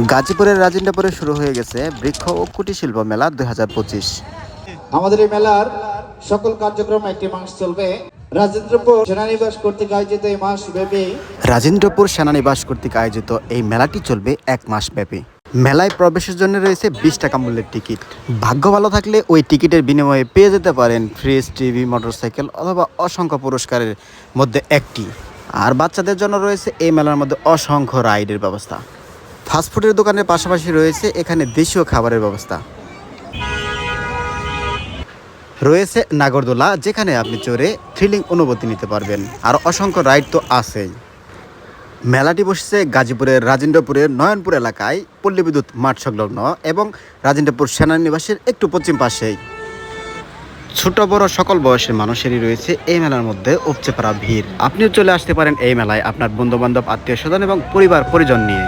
গাজীপুরের রাজিন্দাপুরে শুরু হয়ে গেছে বৃক্ষ ও কুটির শিল্প মেলা দুই আমাদের এই মেলার সকল কার্যক্রম একটি মাস চলবে। রাজেন্দ্রপুর সেনানিবাস কর্তৃক আয়োজিত এই মাস ব্যাপী রাজেন্দ্রপুর সেনানিবাস কর্তৃক আয়োজিত এই মেলাটি চলবে এক মাস ব্যাপী মেলায় প্রবেশের জন্য রয়েছে বিশ টাকা মূল্যের টিকিট। ভাগ্য ভালো থাকলে ওই টিকিটের বিনিময়ে পেয়ে যেতে পারেন ফ্রিজ টিভি মোটরসাইকেল অথবা অসংখ্য পুরস্কারের মধ্যে একটি। আর বাচ্চাদের জন্য রয়েছে এই মেলার মধ্যে অসংখ্য রাইডের ব্যবস্থা। ফাস্টফুডের দোকানের পাশাপাশি রয়েছে এখানে দেশীয় খাবারের ব্যবস্থা। রয়েছে নাগরদোলা, যেখানে আপনি চড়ে থ্রিলিং অনুভূতি নিতে পারবেন। আর অসংখ্য রাইড তো আছেই। মেলাটি বসেছে গাজীপুরের রাজেন্দ্রপুরের নয়নপুর এলাকায় পল্লী বিদ্যুৎ মাঠ সংলগ্ন এবং রাজেন্দ্রপুর সেনানিবাসের একটু পশ্চিম পাশেই। ছোট, বড় সকল বয়সের মানুষেরই রয়েছে এই মেলার মধ্যে উপচে পড়া ভিড়। আপনিও চলে আসতে পারেন এই মেলায় আপনার বন্ধু বান্ধব আত্মীয় স্বজন এবং পরিবার পরিজন নিয়ে।